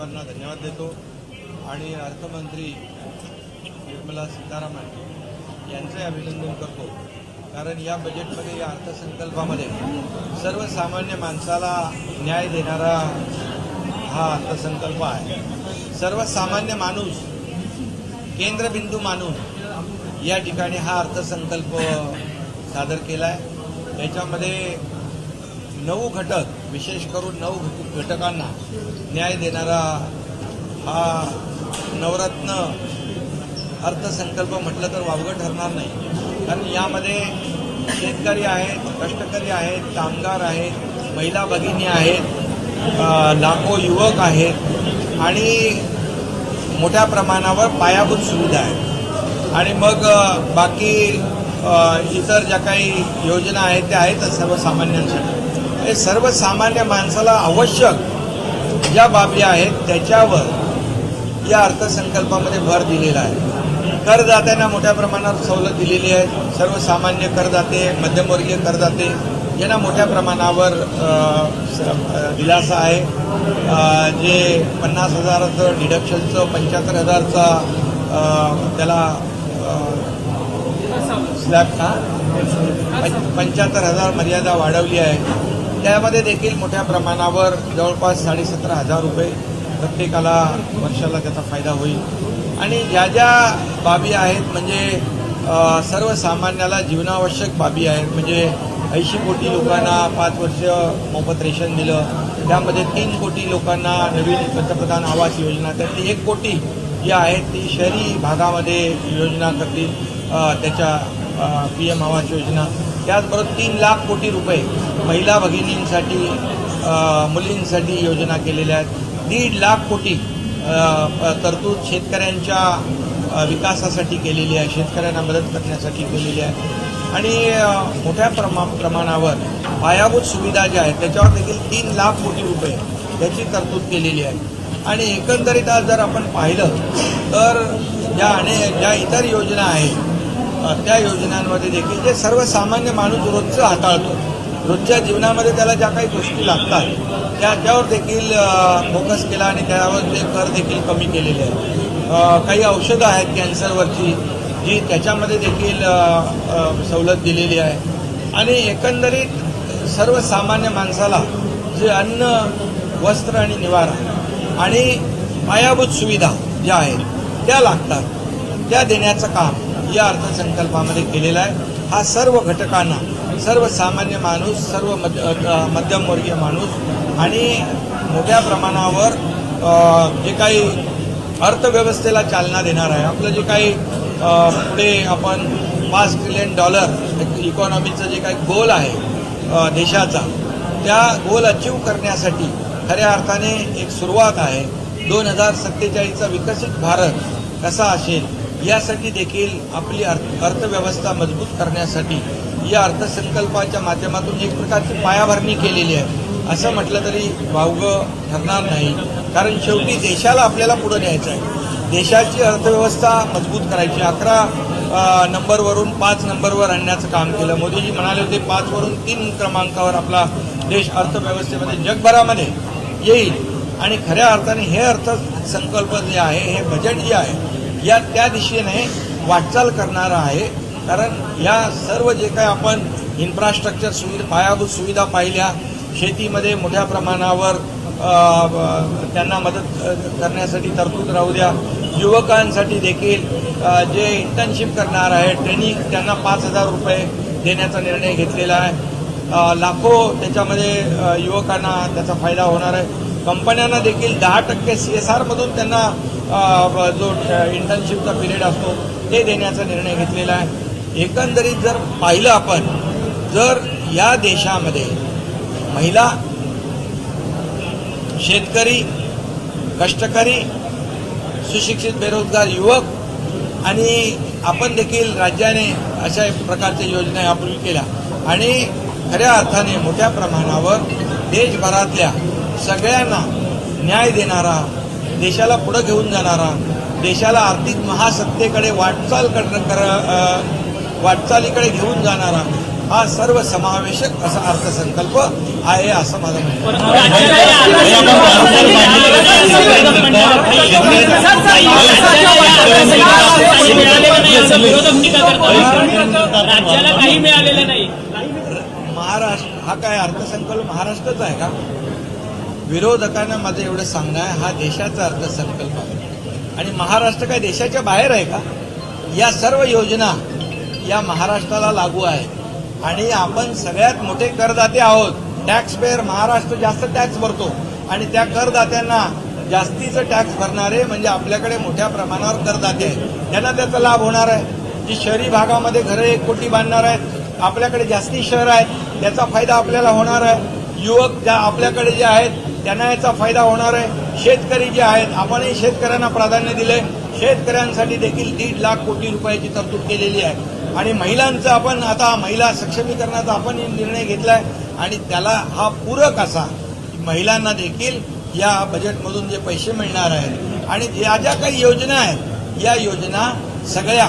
साहेबांना धन्यवाद देतो. आणि अर्थमंत्री निर्मला सीतारामन यांचंही अभिनंदन करतो. कारण या बजेटमध्ये या अर्थसंकल्पामध्ये सर्वसामान्य माणसाला न्याय देणारा हा अर्थसंकल्प आहे. सर्वसामान्य माणूस केंद्रबिंदू मानून या ठिकाणी हा अर्थसंकल्प सादर केला आहे त्याच्यामध्ये नऊ घटक विशेष करून नऊ घटकांना न्याय देणारा हा नवरत्न अर्थसंकल्प म्हटलं तर वावगं ठरणार नाही. कारण यामध्ये शेतकरी आहेत कष्टकरी आहेत कामगार आहेत महिला भगिनी आहेत लाखो युवक आहेत आणि मोठ्या प्रमाणावर पायाभूत सुविधा आहेत. आणि मग बाकी इतर ज्या काही योजना आहेत त्या आहेत सर्वसामान्यांसाठी. हे सर्वसामान्य माणसाला आवश्यक ज्या बाबी आहेत त्याच्यावर या अर्थसंकल्पामध्ये भर दिलेला आहे. करदात्यांना मोठ्या प्रमाणात सवलत दिलेली आहे. सर्वसामान्य करदाते मध्यमवर्गीय करदाते यांना मोठ्या प्रमाणावर दिलासा आहे. जे पन्नास हजाराचं डिडक्शनचं पंच्याहत्तर हजारचा त्याला स्लॅब हा पंच्याहत्तर हजार मर्यादा वाढवली आहे. त्यामध्ये देखील मोठ्या प्रमाणावर जवळपास साडेसतरा हजार रुपये प्रत्येकाला वर्षाला त्याचा फायदा होईल. आणि ज्या ज्या बाबी आहेत म्हणजे सर्वसामान्याला जीवनावश्यक बाबी आहेत म्हणजे ऐंशी कोटी लोकांना पाच वर्ष मोफत रेशन दिलं त्यामध्ये तीन कोटी लोकांना नवीन पंतप्रधान आवास योजना त्यातली एक कोटी जी आहेत ती शहरी भागामध्ये योजना करतील त्याच्या पी एम आवास योजना. त्याचबरोबर तीन लाख कोटी रुपये महिला भगिनींसाठी मुलींसाठी योजना केलेल्या आहेत. दीड लाख कोटी तरतूद शेतकऱ्यांच्या विकासासाठी केलेली आहे शेतकऱ्यांना मदत करण्यासाठी केलेली आहे. आणि मोठ्या प्रमा प्रमाणावर पायाभूत सुविधा ज्या आहेत त्याच्यावर देखील तीन लाख कोटी रुपये त्याची तरतूद केलेली आहे. आणि एकंदरीत आज जर आपण पाहिलं तर ज्या आणि ज्या इतर योजना आहेत त्या योजनांमध्ये देखील जे सर्वसामान्य माणूस रोजचं हाताळतो. रोजच्या जीवनामध्ये त्याला ज्या काही गोष्टी लागतात त्या त्यावर देखील फोकस केला आणि त्यावर ते कर देखील कमी केलेले आहेत. काही औषधं आहेत कॅन्सरवरची जी त्याच्यामध्ये देखील सवलत दिलेली आहे. आणि एकंदरीत सर्वसामान्य माणसाला जे अन्न वस्त्र आणि निवारा आणि पायाभूत सुविधा ज्या आहेत त्या लागतात. त्या देण्याचं काम या अर्थसंकल्पामध्ये केलेला आहे. हा सर्व घटकांना सर्वसामान्य माणूस सर्व मध्य मध्यमवर्गीय माणूस आणि मोठ्या प्रमाणावर जे काही अर्थव्यवस्थेला चालना देणार आहे. आपलं जे काही पुढे आपण पाच ट्रिलियन डॉलर इकॉनॉमीचं जे काही गोल आहे देशाचा त्या गोल अचीव करण्यासाठी खऱ्या अर्थाने एक सुरुवात आहे. दोन हजार सत्तेचाळीसचा विकसित भारत कसा असेल यासाठी देखील आपली अर्थ अर्थव्यवस्था मजबूत करण्यासाठी या अर्थसंकल्पाच्या माध्यमातून एक प्रकारची पायाभरणी केलेली आहे. असं म्हटलं तरी वावगं ठरणार नाही. कारण शेवटी देशाला आपल्याला पुढे न्यायचं आहे. देशाची अर्थव्यवस्था मजबूत करायची. अकरा नंबरवरून पाच नंबरवर आणण्याचं काम केलं. मोदीजी म्हणाले होते पाचवरून तीन क्रमांकावर आपला देश अर्थव्यवस्थेमध्ये जगभरामध्ये येईल. आणि खऱ्या अर्थाने हे अर्थसंकल्प जे आहे हे बजेट जे आहे या त्या दिशेने वाटचाल करणारं आहे. कारण या सर्व जे काय आपण इन्फ्रास्ट्रक्चर सुविधा पायाभूत सुविधा पाहिल्या शेतीमध्ये मोठ्या प्रमाणावर त्यांना मदत करण्यासाठी तरतूद राहू द्या. युवकांसाठी देखील जे इंटर्नशिप करणार आहे ट्रेनिंग त्यांना पाच हजार रुपये देण्याचा निर्णय घेतलेला आहे. लाखो त्याच्यामध्ये युवकांना त्याचा फायदा होणार आहे. कंपन्यांना देखील दहा टक्के सी एस आरमधून त्यांना जो इंटर्नशिपचा पिरियड असतो ते देण्याचा निर्णय घेतलेला आहे. एकंदरीत जर पाहिलं आपण जर या देशामध्ये महिला शेतकरी कष्टकरी सुशिक्षित बेरोजगार युवक आणि आपण देखील राज्याने अशा प्रकारच्या योजना यापूर्वी केल्या. आणि खऱ्या अर्थाने मोठ्या प्रमाणावर देशभरातल्या सगळ्यांना न्याय देणारा देशाला पुढं घेऊन जाणारा देशाला आर्थिक महासत्तेकडे वाटचाल कर वाटचालीकडे घेऊन जाणारा हा सर्व समावेशक असा अर्थसंकल्प आहे असं माझं म्हणणं आहे. राज्याला काही मिळालेलं नाही महाराष्ट्र हा काय अर्थसंकल्प महाराष्ट्राचा आहे का विरोधकांना माझं एवढं सांगणं आहे हा देशाचा अर्थसंकल्प आहे. आणि महाराष्ट्र काय देशाच्या बाहेर आहे का? या सर्व योजना या महाराष्ट्राला लागू आहे आणि आपण सगळ्यात मोठे करदाते आहोत. टॅक्स पेअर महाराष्ट्र जास्त टॅक्स भरतो. आणि त्या करदात्यांना जास्तीचं टॅक्स भरणारे म्हणजे आपल्याकडे मोठ्या प्रमाणावर करदाते आहेत. त्यांना त्याचा लाभ होणार आहे. जी शहरी भागामध्ये घरं एक कोटी बांधणार आहेत. आपल्याकडे जास्ती शहर आहेत. त्याचा फायदा आपल्याला होणार आहे. युवक ज्या आपल्याकडे जे आहेत त्यांना याचा फायदा होणार आहे. शेतकरी जे आहेत आपणही शेतकऱ्यांना प्राधान्य दिले शेतकऱ्यांसाठी देखील दीड लाख कोटी रुपयाची तरतूद केलेली आहे. आणि महिलांचं आपण आता महिला सक्षमीकरणाचा आपण निर्णय घेतलाय. आणि त्याला हा पूरक असा महिलांना देखील या बजेटमधून जे पैसे मिळणार आहेत. आणि या ज्या काही योजना आहेत या योजना सगळ्या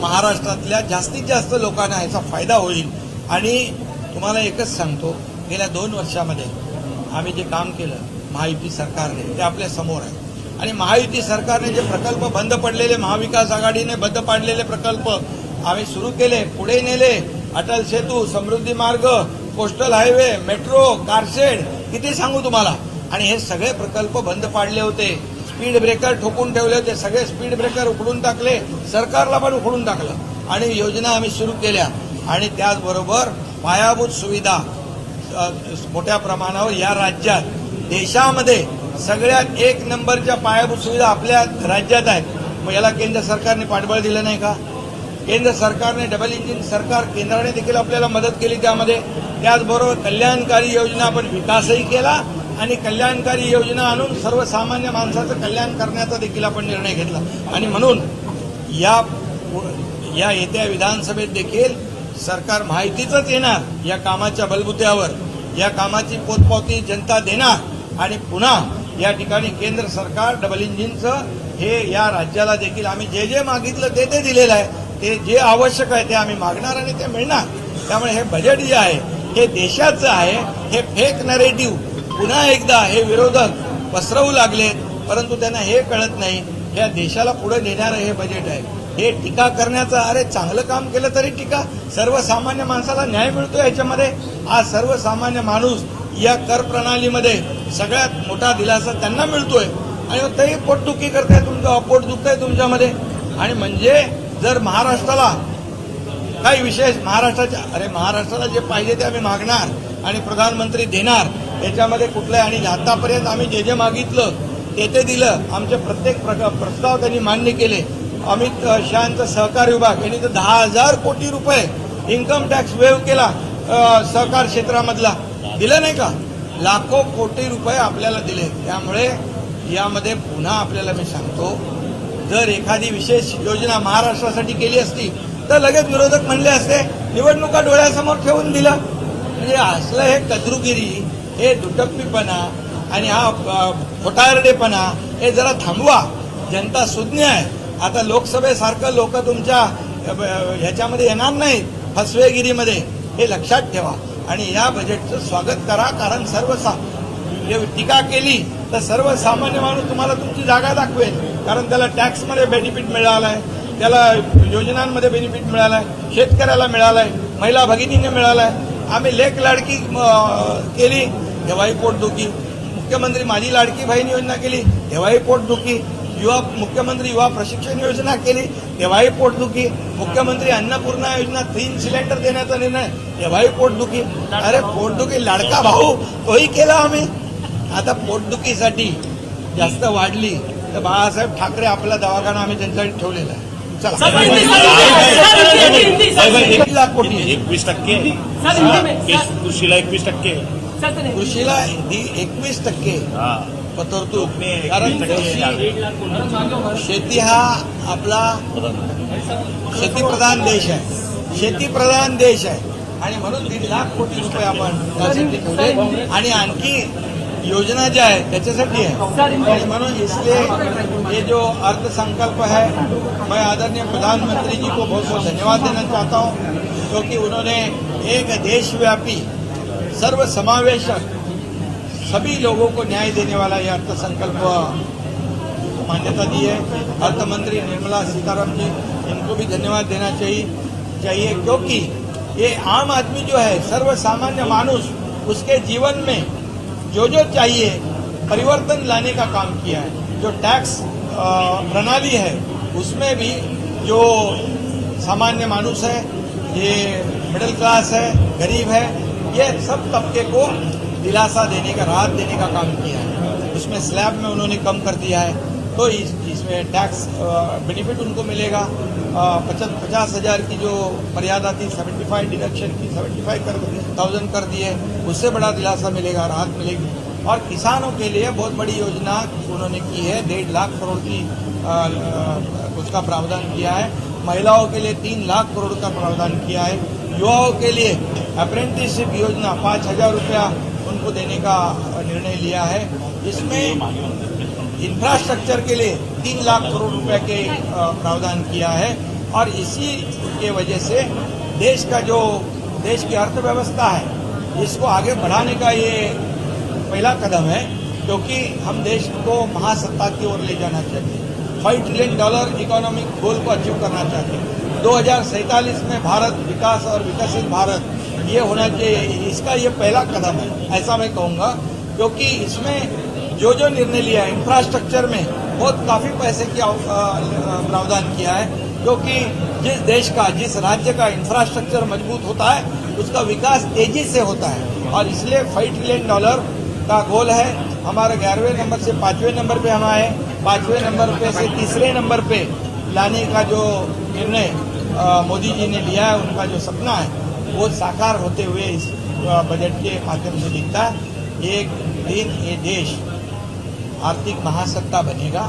महाराष्ट्रातल्या जास्तीत जास्त लोकांना याचा फायदा होईल. आणि तुम्हाला एकच सांगतो गेल्या दोन वर्षामध्ये आम्ही जे काम केलं महायुती सरकारने ते आपल्यासमोर आहे. आणि महायुती सरकारने जे प्रकल्प बंद पडलेले महाविकास आघाडीने बंद पाडलेले प्रकल्प आम्ही सुरू केले पुढे नेले. अटल सेतू समृद्धी मार्ग कोस्टल हायवे मेट्रो कारशेड किती सांगू तुम्हाला? आणि हे सगळे प्रकल्प बंद पाडले होते. स्पीड ब्रेकर ठोकून ठेवले होते. सगळे स्पीड ब्रेकर उखडून टाकले. सरकारला पण उखडून टाकलं. आणि योजना आम्ही सुरू केल्या. आणि त्याचबरोबर पायाभूत सुविधा मोठ्या प्रमाणावर या राज्यात देशामध्ये सगळ्यात एक नंबरच्या पायाभूत सुविधा आपल्या राज्यात आहेत. मग याला केंद्र सरकारने पाठबळ दिलं नाही का? केंद्र सरकारने डबल इंजिन सरकार केंद्राने देखील आपल्याला मदत केली त्यामध्ये. त्याचबरोबर कल्याणकारी योजना आपण विकासही केला आणि कल्याणकारी योजना आणून सर्वसामान्य माणसाचं कल्याण करण्याचा देखील आपण निर्णय घेतला. आणि म्हणून या या येत्या विधानसभेत देखील सरकार माहितीचंच येणार या कामाच्या बलबुत्यावर. या कामाची पोतपावती जनता देणार आणि पुन्हा या ठिकाणी केंद्र सरकार डबल इंजिनचं हे या राज्याला देखील आम्ही जे जे मागितलं ते ते दिलेलं आहे. ते जे आवश्यक आहे ते आम्ही मागणार आणि ते मिळणार. त्यामुळे हे बजेट जे आहे हे देशाचं आहे हे फेक नरेटिव्ह पुन्हा एकदा हे विरोधक पसरवू लागलेत परंतु त्यांना हे कळत नाही. या देशाला पुढे नेणारं हे बजेट आहे. हे टीका करण्याचं अरे चांगलं काम केलं तरी टीका. सर्वसामान्य माणसाला न्याय मिळतो याच्यामध्ये. आज सर्वसामान्य माणूस या कर प्रणालीमध्ये सगळ्यात मोठा दिलासा त्यांना मिळतोय. आणि तरी पोटदुखी करताय तुमचं अपोट दुखतंय तुमच्यामध्ये. आणि म्हणजे जर महाराष्ट्राला काही विशेष महाराष्ट्राच्या अरे महाराष्ट्राला जे पाहिजे ते आम्ही मागणार आणि प्रधानमंत्री देणार याच्यामध्ये कुठलंही आणि आतापर्यंत आम्ही जे जे मागितलं ते ते दिलं. आमचे प्रत्येक प्रस्ताव त्यांनी मान्य केले. अमित शहांचा सहकार विभाग यांनी तर दहा हजार कोटी रुपये इन्कम टॅक्स वेव केला सहकार क्षेत्रामधला. दिलं नाही का? लाखो कोटी रुपये आपल्याला दिले. त्यामुळे यामध्ये पुन्हा आपल्याला मी सांगतो जर एखादी विशेष योजना महाराष्ट्रासाठी केली असती तर लगेच विरोधक म्हणले असते निवडणुका डोळ्यासमोर ठेवून दिलं. म्हणजे असलं हे कद्रुगिरी हे दुटप्पीपणा आणि हा खोटारडेपणा हे जरा थांबवा. जनता सुज्ञ आहे. आता लोकसभेसारखं लोक तुमच्या ह्याच्यामध्ये येणार नाहीत फसवेगिरीमध्ये. हे लक्षात ठेवा. आणि या बजेटचं स्वागत करा कारण सर्व सा जे म्हणजे टीका केली तर सर्वसामान्य माणूस तुम्हाला तुमची जागा दाखवेल. कारण त्याला टॅक्समध्ये बेनिफिट मिळालाय त्याला योजनांमध्ये बेनिफिट मिळालाय शेतकऱ्याला मिळालाय महिला भगिनीने आहे आम्ही लेख लाडकी केली तेव्हाही पोटदुखी. मुख्यमंत्री माझी लाडकी बहीण योजना केली तेव्हाही पोटदुखी. युवा मुख्यमंत्री युवा प्रशिक्षण योजना केली तेव्हाही पोटदुखी मुख्यमंत्री अन्नपूर्णा योजना तीन सिलेंडर देण्याचा निर्णय तेव्हाही पोटदुखी. अरे पोटदुखी लाडका भाऊ तोही केला आम्ही. आता पोटदुखीसाठी जास्त वाढली तर बाळासाहेब ठाकरे आपला दवाखाना आम्ही त्यांच्यासाठी ठेवलेला आहे. चला. कोटी एकवीस टक्के. कृषीला एकवीस टक्के. कृषीला एकवीस टक्के. तरतूद कोकणी कारण 21 टक्के कृषी शेती हा आपला शेतीप्रधान देश आहे. शेतीप्रधान देश आहे. आणि म्हणून दीड लाख कोटी रुपये आपण त्यासाठी ठेवले. आणि आणखी योजना ज्या आहेत त्याच्यासाठी आहे. आणि म्हणून इसलिए ये जो अर्थसंकल्प है मैं आदरणीय प्रधानमंत्री जी को बहुत बहुत धन्यवाद देना चाहता हूँ क्योंकि उन्होंने एक देशव्यापी सर्व समावेशक सभी लोगों को न्याय देने वाला यह अर्थसंकल्प मान्यता दी है। अर्थ मंत्री निर्मला सीताराम जी, इनको भी धन्यवाद देना चाहिए चाहिए, क्योंकि ये आम आदमी जो है सर्व सामान्य मानुष, उसके जीवन में जो जो चाहिए, परिवर्तन लाने का काम किया है। जो टैक्स प्रणाली है, उसमें भी जो सामान्य मानुष है, ये मिडिल क्लास है, गरीब है, ये सब तबके को दिलासा देने का राहत देने का काम किया है। उसमें स्लैब में उन्होंने कम कर दिया है। तो इस, इसमें टैक्स बेनिफिट उनको मिलेगा। पचास पचास हज़ार की जो मर्यादा थी सेवेंटी फाइव डिडक्शन की सेवेंटी फाइव कर थाउज़ेंड कर दिए। उससे बड़ा दिलासा मिलेगा राहत मिलेगी। और किसानों के लिए बहुत बड़ी योजना उन्होंने की है। डेढ़ लाख करोड़ की उसका प्रावधान किया है। महिलाओं के लिए तीन लाख करोड़ का प्रावधान किया है। युवाओं के लिए अप्रेंटिसशिप योजना पाँच हज़ार रुपया उनको देने का निर्णय लिया है। इसमें इंफ्रास्ट्रक्चर के लिए तीन लाख करोड़ रुपए के प्रावधान किया है और इसी के वजह से देश का जो, देश की अर्थव्यवस्था है, इसको आगे बढ़ाने का ये पहला कदम है, क्योंकि हम देश को महासत्ता की ओर ले जाना चाहते हैं five trillion dollar economic goal को अचीव करना चाहते हैं दो में भारत विकास और विकसित भारत ये होना चाहिए इसका ये पहला कदम है, ऐसा मैं कहूँगा, क्योंकि इसमें जो जो निर्णय लिया है इंफ्रास्ट्रक्चर में बहुत काफ़ी पैसे की प्रावधान किया है, क्योंकि जिस देश का, जिस राज्य का इंफ्रास्ट्रक्चर मज़बूत होता है, उसका विकास तेज़ी से होता है। और इसलिए फाइव ट्रिलियन डॉलर का गोल है। हमारे ग्यारहवें नंबर से पाँचवें नंबर पे हम आए, पाँचवें नंबर पे से तीसरे नंबर पे लाने का जो निर्णय मोदी जी ने लिया है, उनका जो सपना है वो साकार होते हुए इस बजट के माध्यम से दिखता है एक दिन ये देश आर्थिक महासत्ता बनेगा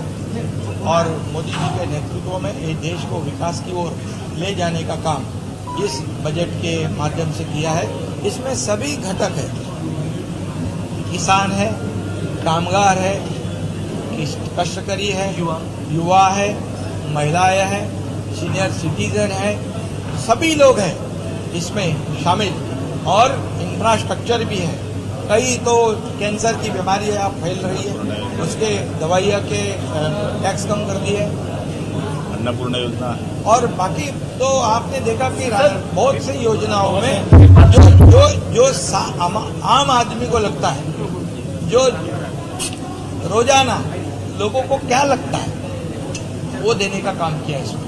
और मोदी जी के नेतृत्व में ये देश को विकास की ओर ले जाने का काम इस बजट के माध्यम से किया है। इसमें सभी घटक है। किसान है कामगार है कष्टकरी है युवा। युवा है महिलाएँ हैं सीनियर सिटीजन है सभी लोग हैं। इसमें शामिल और इंफ्रास्ट्रक्चर भी है। कई तो कैंसर की बीमारी है आप फैल रही है। उसके दवाइयाँ के टैक्स कम कर दिए। अन्नपूर्णा योजना। और बाकी तो आपने देखा कि बहुत सी योजनाओं में जो जो जो सा- आम आम आदमी को लगता है जो रोज़ाना लोगों को क्या लगता है वो देने का काम किया है इसमें।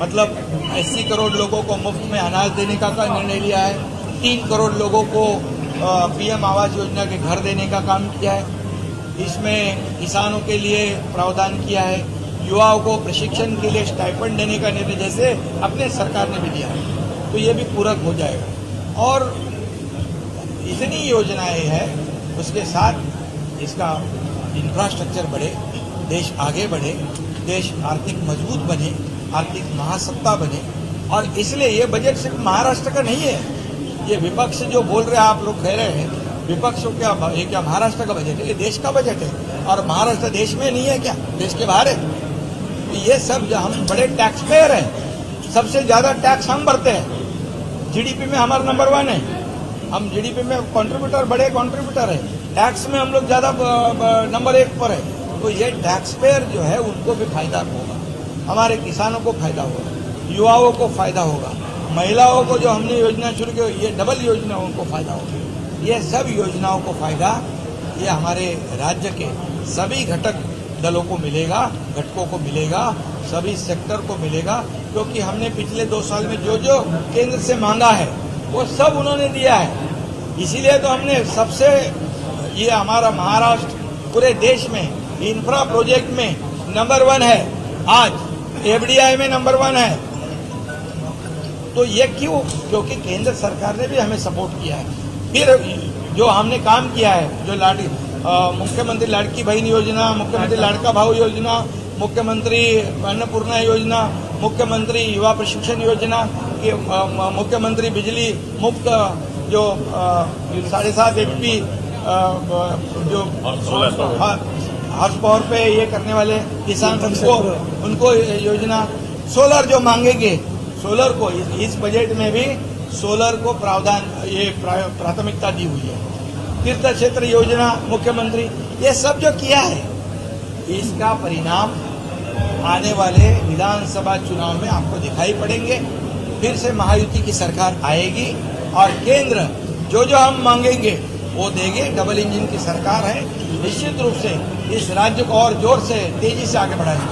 मतलब अस्सी करोड़ लोगों को मुफ़्त में अनाज देने का का निर्णय लिया है, तीन करोड़ लोगों को पीएम आवास योजना के घर देने का काम किया है, इसमें किसानों के लिए प्रावधान किया है, युवाओं को प्रशिक्षण के लिए स्टाइपेंड देने का निर्णय जैसे अपने सरकार ने भी दिया है तो ये भी पूरक हो जाएगा। और इतनी योजनाएँ हैं, उसके साथ इसका इंफ्रास्ट्रक्चर बढ़े, देश आगे बढ़े, देश आर्थिक मज़बूत बने आर्थिक महासत्ता बने। और इसलिए ये बजट सिर्फ़ महाराष्ट्र का नहीं है। ये विपक्ष जो बोल रहे हैं, आप लोग कह रहे हैं, विपक्ष क्या ये क्या महाराष्ट्र का बजट है? ये देश का बजट है। और महाराष्ट्र देश में नहीं है क्या? देश के बाहर है। तो ये सब हम बड़े टैक्स पेयर हैं, सबसे ज़्यादा टैक्स हम भरते हैं। जीडीपी में हमारा नंबर वन है। हम जीडीपी में कंट्रीब्यूटर बड़े कंट्रीब्यूटर है। टैक्स में हम लोग ज़्यादा नंबर एक पर है। तो ये टैक्स पेयर जो है, उनको भी फ़ायदा होगा हमारे किसानों को फ़ायदा होगा, युवाओं को फ़ायदा होगा, महिलाओं को जो हमने योजना शुरू की, ये डबल योजना उनको फ़ायदा होगा। ये सब योजनाओं को फ़ायदा ये हमारे राज्य के सभी घटक दलों को मिलेगा, घटकों को मिलेगा, सभी सेक्टर को मिलेगा, क्योंकि हमने पिछले दो साल में जो जो केंद्र से मांगा है, वो सब उन्होंने दिया है। इसीलिए तो हमने सबसे ये हमारा महाराष्ट्र पूरे देश में इंफ्रा प्रोजेक्ट में नंबर वन है। आज एफडीआई में नंबर वन है। तो ये क्यों? क्योंकि केंद्र सरकार ने भी हमें सपोर्ट किया है। फिर जो हमने काम किया है जो लाड़ी मुख्यमंत्री लाड़की बहन योजना मुख्यमंत्री लाड़का भाऊ योजना मुख्यमंत्री अन्नपूर्णा योजना मुख्यमंत्री युवा प्रशिक्षण योजना म- मुख्यमंत्री बिजली मुफ़्त जो साढ़े सात एच पी जो सौ पावर पे ये करने वाले किसान उनको उनको योजना सोलर जो मांगेंगे, सोलर को, इस बजट में भी सोलर को प्रावधान, ये प्राथमिकता दी हुई है। तीर्थ क्षेत्र योजना, मुख्यमंत्री, ये सब जो किया है, इसका परिणाम आने वाले विधानसभा चुनाव में आपको दिखाई पड़ेंगे। फिर से महायुति की सरकार आएगी और केंद्र, जो जो हम मांगेंगे वो देंगे डबल इंजन की सरकार है निश्चित रूप से इस राज्य को और जोर से तेजी से आगे बढ़ाएंगे।